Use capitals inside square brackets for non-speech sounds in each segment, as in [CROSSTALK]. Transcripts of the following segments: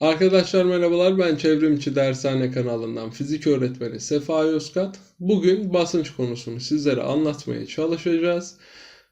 Arkadaşlar merhabalar ben Çevrimçi Dershane kanalından fizik öğretmeni Sefa Yozgat. Bugün basınç konusunu sizlere anlatmaya çalışacağız.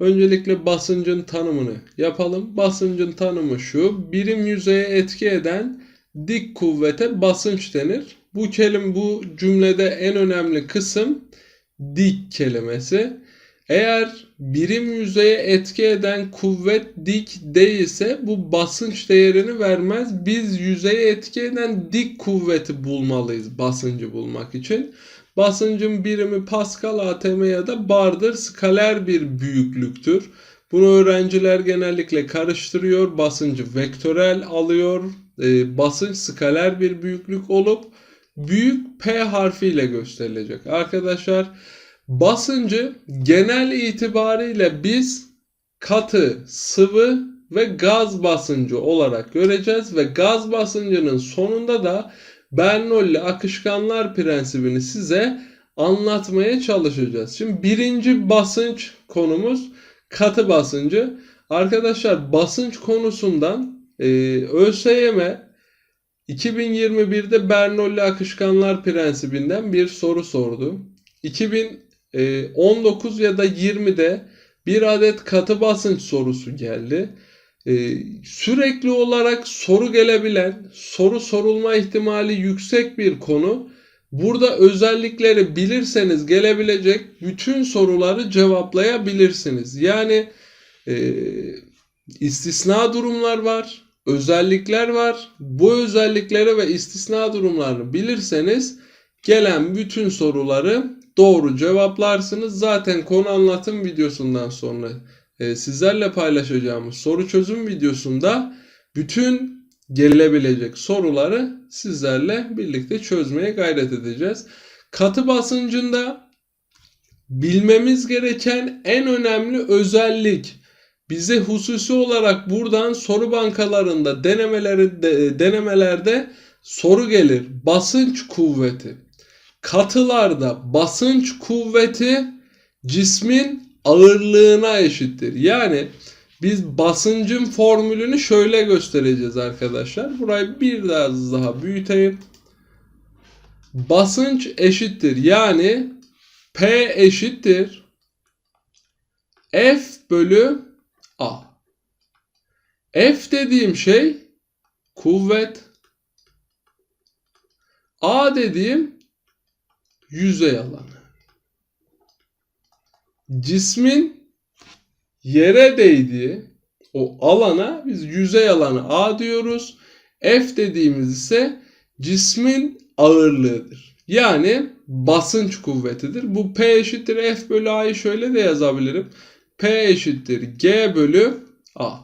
Öncelikle basıncın tanımını yapalım. Basıncın tanımı şu. Birim yüzeye etki eden dik kuvvete basınç denir. Bu kelime bu cümlede en önemli kısım dik kelimesi. Eğer birim yüzeye etki eden kuvvet dik değilse bu basınç değerini vermez. Biz yüzeye etki eden dik kuvveti bulmalıyız basıncı bulmak için. Basıncın birimi Pascal atm ya da bardır. Skaler bir büyüklüktür. Bunu öğrenciler genellikle karıştırıyor. Basıncı vektörel alıyor. E, basınç skaler bir büyüklük olup büyük P harfiyle gösterilecek. Arkadaşlar Basıncı genel itibariyle biz katı, sıvı ve gaz basıncı olarak göreceğiz ve gaz basıncının sonunda da Bernoulli akışkanlar prensibini size anlatmaya çalışacağız. Şimdi birinci basınç konumuz katı basıncı. Arkadaşlar basınç konusundan e, ÖSYM 2021'de Bernoulli akışkanlar prensibinden bir soru sordu. 2019 ya da 20'de bir adet katı basınç sorusu geldi. Ee, sürekli olarak soru gelebilen, soru sorulma ihtimali yüksek bir konu. Burada özellikleri bilirseniz gelebilecek bütün soruları cevaplayabilirsiniz. Yani e, istisna durumlar var, özellikler var. Bu özellikleri ve istisna durumlarını bilirseniz gelen bütün soruları doğru cevaplarsınız. Zaten konu anlatım videosundan sonra e, sizlerle paylaşacağımız soru çözüm videosunda bütün gelebilecek soruları sizlerle birlikte çözmeye gayret edeceğiz. Katı basıncında bilmemiz gereken en önemli özellik bize hususi olarak buradan soru bankalarında denemeleri de, denemelerde soru gelir. Basınç kuvveti. Katılarda basınç kuvveti cismin ağırlığına eşittir. Yani biz basıncın formülünü şöyle göstereceğiz arkadaşlar. Burayı bir daha daha büyüteyim. Basınç eşittir. Yani P eşittir. F bölü A. F dediğim şey kuvvet. A dediğim yüzey alanı. Cismin yere değdiği o alana biz yüzey alanı A diyoruz. F dediğimiz ise cismin ağırlığıdır. Yani basınç kuvvetidir. Bu P eşittir F bölü A'yı şöyle de yazabilirim. P eşittir G bölü A.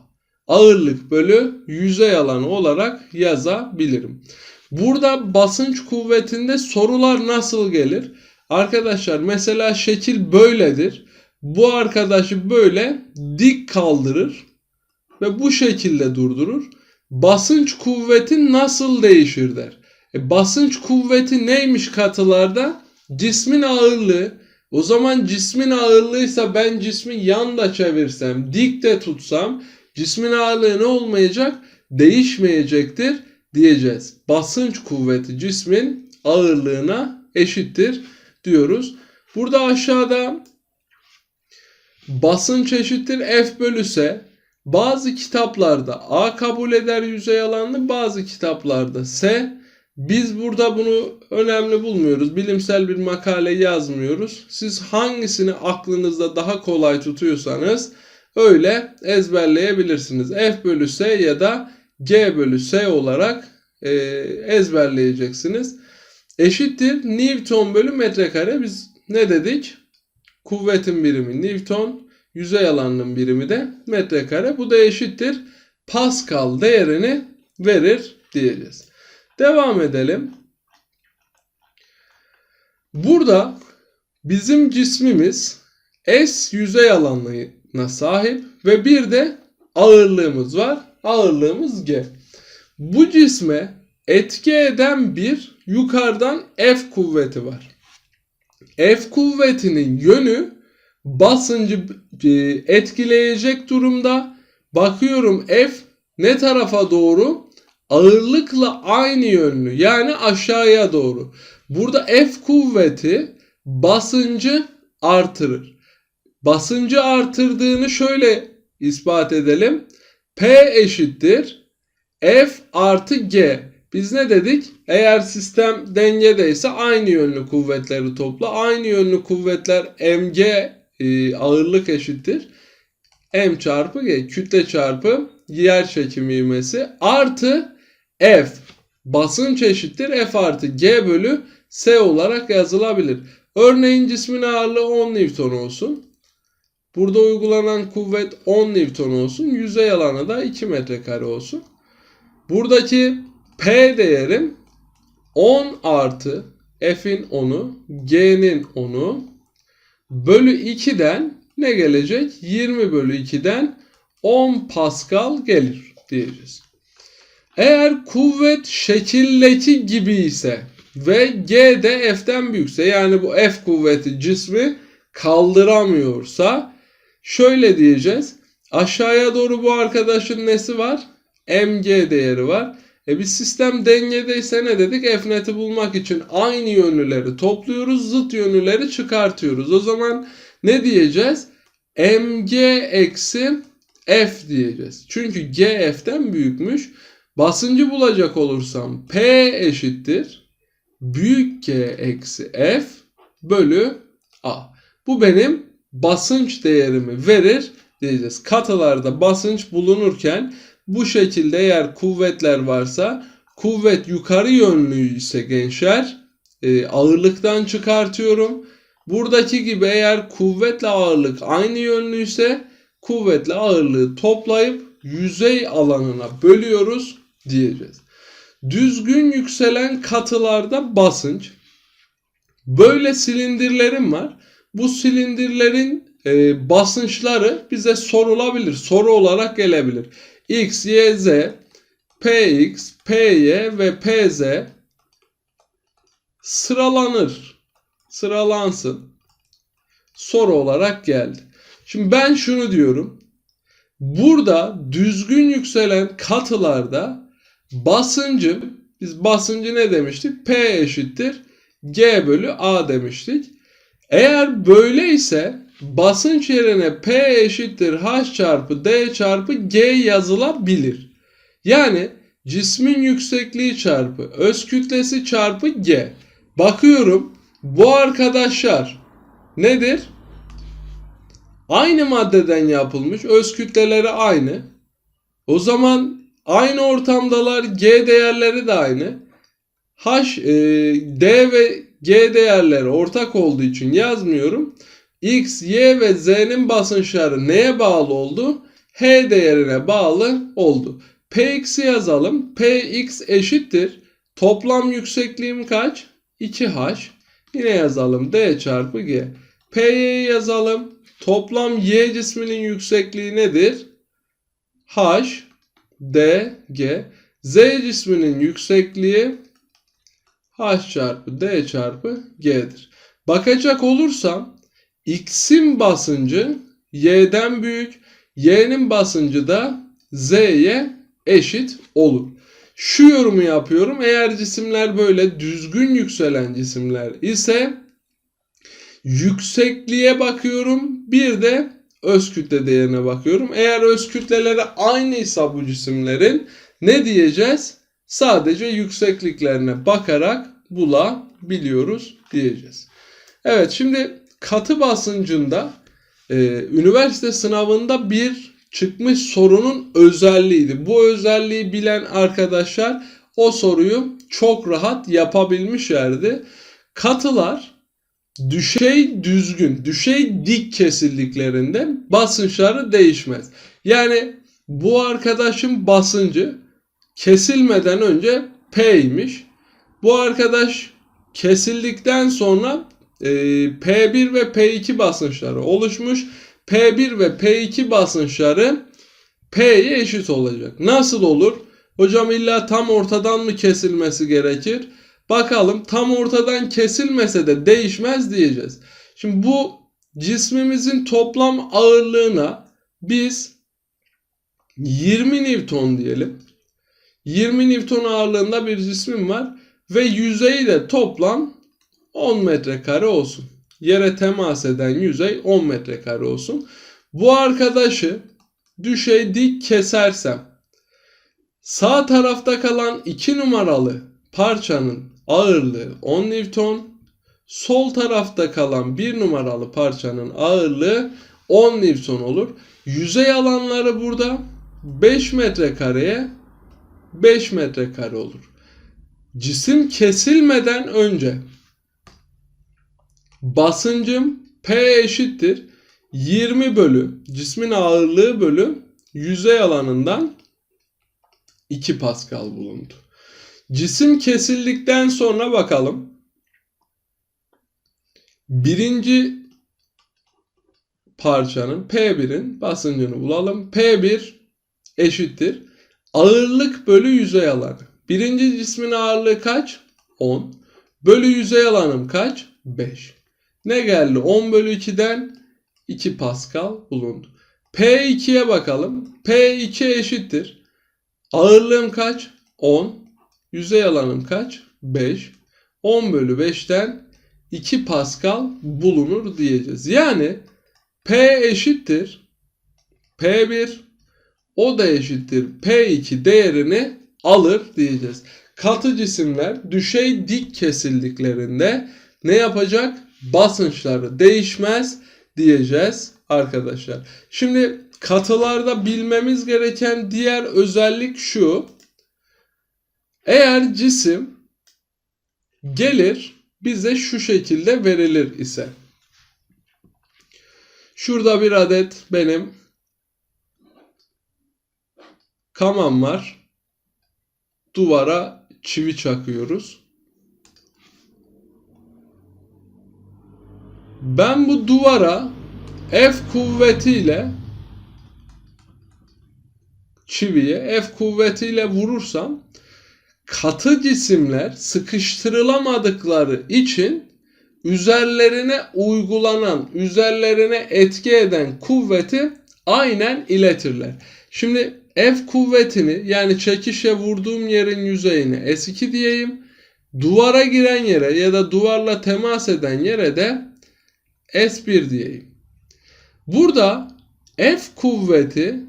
Ağırlık bölü yüzey alanı olarak yazabilirim. Burada basınç kuvvetinde sorular nasıl gelir? Arkadaşlar mesela şekil böyledir. Bu arkadaşı böyle dik kaldırır ve bu şekilde durdurur. Basınç kuvveti nasıl değişir der. E, basınç kuvveti neymiş katılarda? Cismin ağırlığı. O zaman cismin ağırlığıysa ben cismi yan da çevirsem, dik de tutsam cismin ağırlığı ne olmayacak? Değişmeyecektir diyeceğiz. Basınç kuvveti cismin ağırlığına eşittir diyoruz. Burada aşağıda basınç eşittir F bölü S. Bazı kitaplarda A kabul eder yüzey alanını bazı kitaplarda S. Biz burada bunu önemli bulmuyoruz. Bilimsel bir makale yazmıyoruz. Siz hangisini aklınızda daha kolay tutuyorsanız öyle ezberleyebilirsiniz. F bölü S ya da G bölü S olarak e, ezberleyeceksiniz. Eşittir Newton bölü metrekare. Biz ne dedik? Kuvvetin birimi Newton, yüzey alanının birimi de metrekare. Bu da eşittir Pascal değerini verir diyeceğiz. Devam edelim. Burada bizim cismimiz S yüzey alanına sahip ve bir de ağırlığımız var. Ağırlığımız G. Bu cisme etki eden bir yukarıdan F kuvveti var. F kuvvetinin yönü basıncı e, etkileyecek durumda. Bakıyorum F ne tarafa doğru? ağırlıkla aynı yönlü yani aşağıya doğru. Burada F kuvveti basıncı artırır. Basıncı artırdığını şöyle ispat edelim. P eşittir F artı G. Biz ne dedik? Eğer sistem dengedeyse aynı yönlü kuvvetleri topla. Aynı yönlü kuvvetler mg e, ağırlık eşittir. M çarpı G kütle çarpı yer çekimi ivmesi artı F basınç eşittir F artı G bölü S olarak yazılabilir. Örneğin cismin ağırlığı 10 Newton olsun. Burada uygulanan kuvvet 10 Newton olsun. Yüzey alanı da 2 metrekare olsun. Buradaki P değerim 10 artı F'in 10'u, G'nin 10'u bölü 2'den ne gelecek? 20 bölü 2'den 10 Pascal gelir diyeceğiz. Eğer kuvvet şekildeki gibi ise ve G de F'den büyükse yani bu F kuvveti cismi kaldıramıyorsa şöyle diyeceğiz. Aşağıya doğru bu arkadaşın nesi var? Mg değeri var. E bir sistem dengedeyse ne dedik? F neti bulmak için aynı yönlüleri topluyoruz, zıt yönlüleri çıkartıyoruz. O zaman ne diyeceğiz? mg eksi f diyeceğiz. Çünkü g f'ten büyükmüş. Basıncı bulacak olursam P eşittir büyük G eksi F bölü A. Bu benim basınç değerimi verir diyeceğiz. Katılarda basınç bulunurken bu şekilde eğer kuvvetler varsa kuvvet yukarı yönlü ise gençler e, ağırlıktan çıkartıyorum. Buradaki gibi eğer kuvvetle ağırlık aynı yönlüyse kuvvetle ağırlığı toplayıp yüzey alanına bölüyoruz diyeceğiz. Düzgün yükselen katılarda basınç. Böyle silindirlerim var. Bu silindirlerin e, basınçları bize sorulabilir. Soru olarak gelebilir. X, Y, Z, Px, Py ve Pz sıralanır. Sıralansın. Soru olarak geldi. Şimdi ben şunu diyorum. Burada düzgün yükselen katılarda basıncım biz basıncı ne demiştik? P eşittir G bölü A demiştik. Eğer böyleyse basınç yerine P eşittir H çarpı D çarpı G yazılabilir. Yani cismin yüksekliği çarpı öz kütlesi çarpı G. Bakıyorum bu arkadaşlar nedir? Aynı maddeden yapılmış. Öz kütleleri aynı. O zaman aynı ortamdalar. G değerleri de aynı. H, e, D ve G değerleri ortak olduğu için yazmıyorum. X, Y ve Z'nin basınçları neye bağlı oldu? H değerine bağlı oldu. Px'i yazalım. Px eşittir. Toplam yüksekliğim kaç? 2H. Yine yazalım. D çarpı G. P'yi yazalım. Toplam Y cisminin yüksekliği nedir? H, D, G. Z cisminin yüksekliği H çarpı D çarpı G'dir. Bakacak olursam X'in basıncı Y'den büyük, Y'nin basıncı da Z'ye eşit olur. Şu yorumu yapıyorum. Eğer cisimler böyle düzgün yükselen cisimler ise yüksekliğe bakıyorum. Bir de öz kütle değerine bakıyorum. Eğer öz kütleleri aynıysa bu cisimlerin ne diyeceğiz? Sadece yüksekliklerine bakarak bulabiliyoruz diyeceğiz. Evet şimdi katı basıncında e, üniversite sınavında bir çıkmış sorunun özelliğiydi. Bu özelliği bilen arkadaşlar o soruyu çok rahat yapabilmişlerdi. Katılar düşey düzgün, düşey dik kesildiklerinde basınçları değişmez. Yani bu arkadaşın basıncı kesilmeden önce P'ymiş. Bu arkadaş kesildikten sonra P1 ve P2 basınçları oluşmuş. P1 ve P2 basınçları P'ye eşit olacak. Nasıl olur? Hocam illa tam ortadan mı kesilmesi gerekir? Bakalım tam ortadan kesilmese de değişmez diyeceğiz. Şimdi bu cismimizin toplam ağırlığına biz 20 Newton diyelim. 20 Newton ağırlığında bir cismim var ve yüzeyi de toplam 10 metrekare olsun. Yere temas eden yüzey 10 metrekare olsun. Bu arkadaşı düşey dik kesersem sağ tarafta kalan 2 numaralı parçanın ağırlığı 10 Newton, sol tarafta kalan 1 numaralı parçanın ağırlığı 10 Newton olur. Yüzey alanları burada 5 metrekareye 5 metrekare olur. Cisim kesilmeden önce basıncım P eşittir 20 bölü cismin ağırlığı bölü yüzey alanından 2 Pascal bulundu. Cisim kesildikten sonra bakalım. Birinci parçanın P1'in basıncını bulalım. P1 eşittir. Ağırlık bölü yüzey alanı. Birinci cismin ağırlığı kaç? 10. Bölü yüzey alanım kaç? 5. Ne geldi? 10 bölü 2'den 2 Pascal bulundu. P2'ye bakalım. P2 eşittir. Ağırlığım kaç? 10. Yüzey alanım kaç? 5. 10 bölü 5'ten 2 Pascal bulunur diyeceğiz. Yani P eşittir. P1 o da eşittir. P2 değerini alır diyeceğiz. Katı cisimler düşey dik kesildiklerinde ne yapacak? Basınçları değişmez diyeceğiz arkadaşlar. Şimdi katılarda bilmemiz gereken diğer özellik şu. Eğer cisim gelir bize şu şekilde verilir ise. Şurada bir adet benim kamam var. Duvara çivi çakıyoruz. Ben bu duvara F kuvvetiyle çiviye F kuvvetiyle vurursam katı cisimler sıkıştırılamadıkları için üzerlerine uygulanan, üzerlerine etki eden kuvveti aynen iletirler. Şimdi F kuvvetini yani çekişe vurduğum yerin yüzeyine S2 diyeyim. Duvara giren yere ya da duvarla temas eden yere de S1 diyeyim. Burada F kuvveti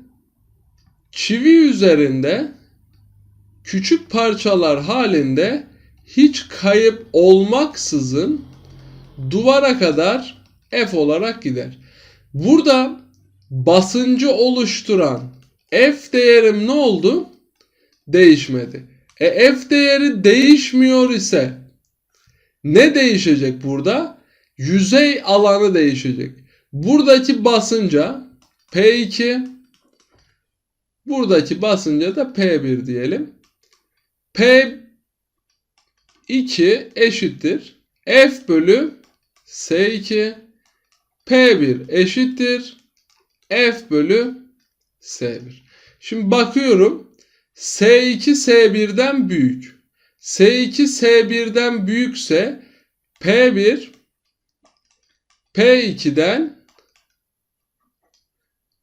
çivi üzerinde küçük parçalar halinde hiç kayıp olmaksızın duvara kadar F olarak gider. Burada basıncı oluşturan F değerim ne oldu? Değişmedi. E F değeri değişmiyor ise ne değişecek burada? Yüzey alanı değişecek. Buradaki basınca P2 buradaki basınca da P1 diyelim. P2 eşittir F bölü S2 P1 eşittir F bölü S1. Şimdi bakıyorum S2 S1'den büyük. S2 S1'den büyükse P1 P2'den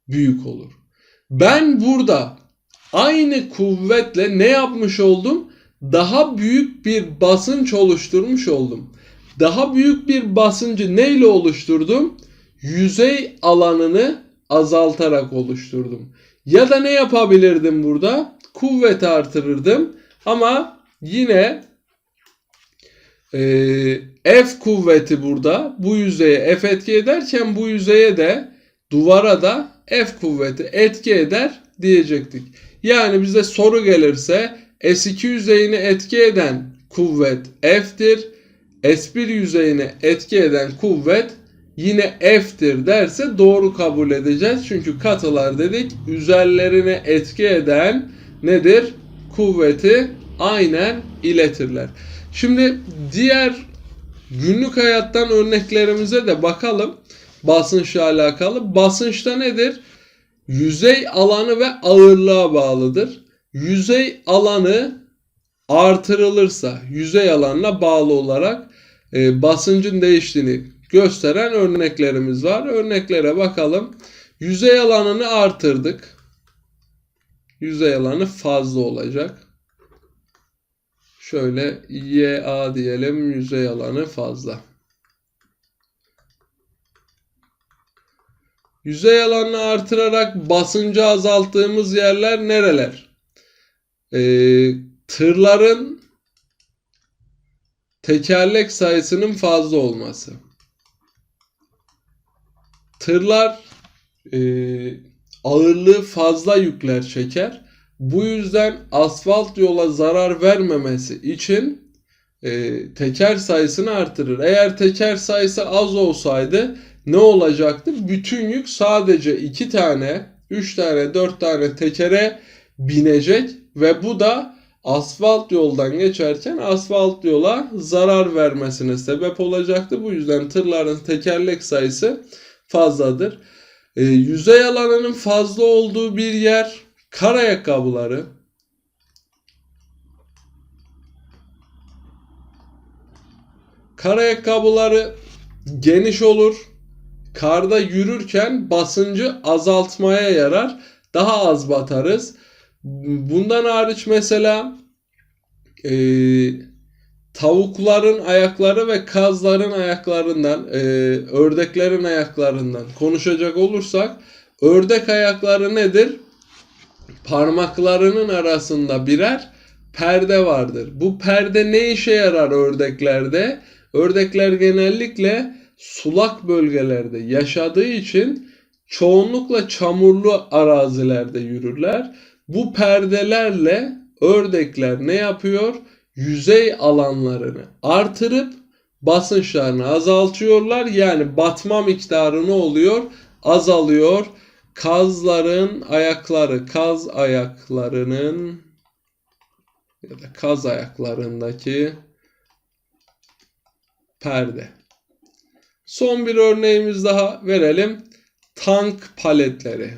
büyük olur. Ben burada aynı kuvvetle ne yapmış oldum? Daha büyük bir basınç oluşturmuş oldum. Daha büyük bir basıncı neyle oluşturdum? Yüzey alanını azaltarak oluşturdum. Ya da ne yapabilirdim burada? Kuvveti artırırdım. Ama yine e, F kuvveti burada bu yüzeye F etki ederken bu yüzeye de duvara da F kuvveti etki eder diyecektik. Yani bize soru gelirse S2 yüzeyini etki eden kuvvet F'tir. S1 yüzeyine etki eden kuvvet yine F'tir derse doğru kabul edeceğiz. Çünkü katılar dedik üzerlerine etki eden nedir? Kuvveti aynen iletirler. Şimdi diğer günlük hayattan örneklerimize de bakalım. Basınçla alakalı. Basınçta nedir? Yüzey alanı ve ağırlığa bağlıdır. Yüzey alanı artırılırsa yüzey alanına bağlı olarak e, basıncın değiştiğini gösteren örneklerimiz var. Örneklere bakalım. Yüzey alanını artırdık. Yüzey alanı fazla olacak. Şöyle YA diyelim yüzey alanı fazla. Yüzey alanını artırarak basıncı azalttığımız yerler nereler? Ee, tırların tekerlek sayısının fazla olması. Tırlar e, ağırlığı fazla yükler çeker. Bu yüzden asfalt yola zarar vermemesi için e, teker sayısını artırır. Eğer teker sayısı az olsaydı ne olacaktı? Bütün yük sadece 2 tane, 3 tane, 4 tane tekere binecek ve bu da asfalt yoldan geçerken asfalt yola zarar vermesine sebep olacaktı. Bu yüzden tırların tekerlek sayısı fazladır. E, yüzey alanının fazla olduğu bir yer kar ayakkabıları. Kar ayakkabıları geniş olur. Karda yürürken basıncı azaltmaya yarar. Daha az batarız. Bundan hariç mesela e, tavukların ayakları ve kazların ayaklarından, e, ördeklerin ayaklarından konuşacak olursak ördek ayakları nedir? Parmaklarının arasında birer perde vardır. Bu perde ne işe yarar ördeklerde? Ördekler genellikle sulak bölgelerde yaşadığı için çoğunlukla çamurlu arazilerde yürürler. Bu perdelerle ördekler ne yapıyor? Yüzey alanlarını artırıp basınçlarını azaltıyorlar. Yani batma miktarı ne oluyor? Azalıyor. Kazların ayakları, kaz ayaklarının ya da kaz ayaklarındaki perde. Son bir örneğimiz daha verelim. Tank paletleri.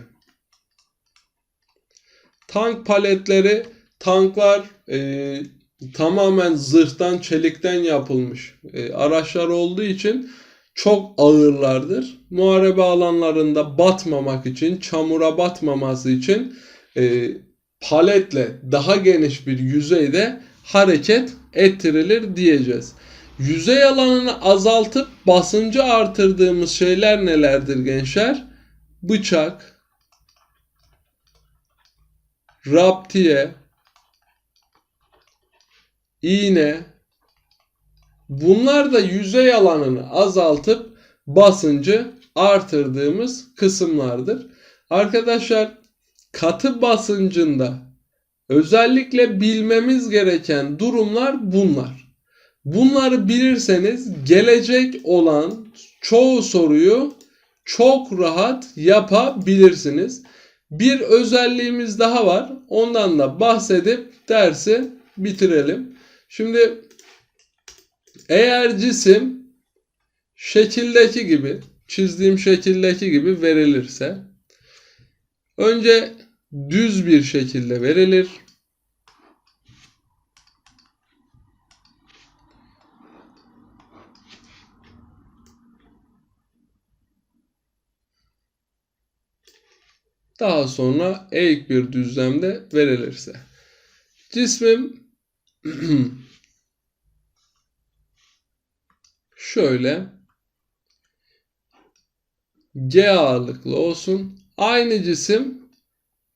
Tank paletleri, tanklar e, tamamen zırhtan, çelikten yapılmış e, araçlar olduğu için çok ağırlardır. Muharebe alanlarında batmamak için, çamura batmaması için e, paletle daha geniş bir yüzeyde hareket ettirilir diyeceğiz. Yüzey alanını azaltıp basıncı artırdığımız şeyler nelerdir gençler? Bıçak, raptiye, iğne. Bunlar da yüzey alanını azaltıp basıncı artırdığımız kısımlardır. Arkadaşlar katı basıncında özellikle bilmemiz gereken durumlar bunlar. Bunları bilirseniz gelecek olan çoğu soruyu çok rahat yapabilirsiniz. Bir özelliğimiz daha var. Ondan da bahsedip dersi bitirelim. Şimdi eğer cisim şekildeki gibi, çizdiğim şekildeki gibi verilirse önce düz bir şekilde verilir. Daha sonra eğik bir düzlemde verilirse. Cismim [CLEARS THROAT] şöyle G ağırlıklı olsun. Aynı cisim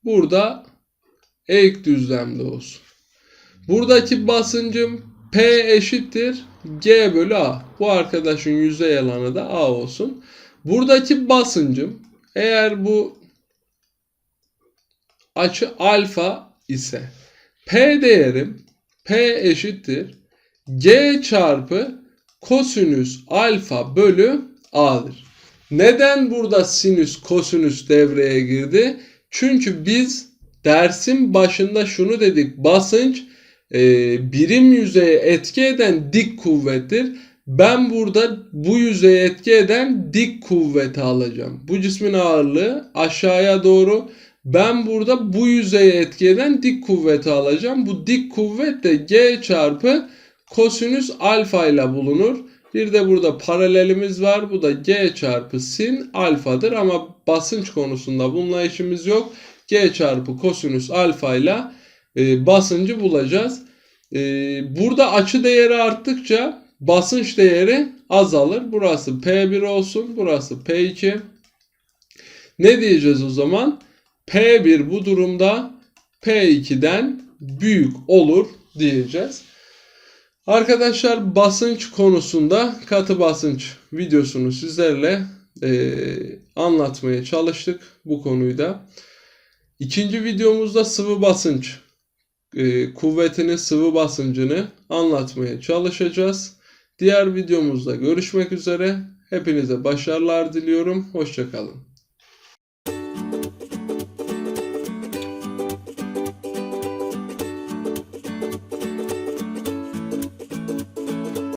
burada eğik düzlemde olsun. Buradaki basıncım P eşittir G bölü A. Bu arkadaşın yüzey alanı da A olsun. Buradaki basıncım eğer bu açı alfa ise P değerim P eşittir G çarpı kosinüs alfa bölü A'dır. Neden burada sinüs kosinüs devreye girdi? Çünkü biz dersin başında şunu dedik. Basınç e, birim yüzeye etki eden dik kuvvettir. Ben burada bu yüzeye etki eden dik kuvveti alacağım. Bu cismin ağırlığı aşağıya doğru. Ben burada bu yüzeye etki eden dik kuvveti alacağım. Bu dik kuvvet de G çarpı kosinüs alfa ile bulunur. Bir de burada paralelimiz var. Bu da G çarpı sin alfadır ama basınç konusunda bununla işimiz yok. G çarpı kosinüs alfa ile e, basıncı bulacağız. Ee, burada açı değeri arttıkça basınç değeri azalır. Burası P1 olsun, burası P2. Ne diyeceğiz o zaman? P1 bu durumda P2'den büyük olur diyeceğiz. Arkadaşlar basınç konusunda katı basınç videosunu sizlerle e, anlatmaya çalıştık bu konuyu da. İkinci videomuzda sıvı basınç e, kuvvetini, sıvı basıncını anlatmaya çalışacağız. Diğer videomuzda görüşmek üzere. Hepinize başarılar diliyorum. Hoşçakalın.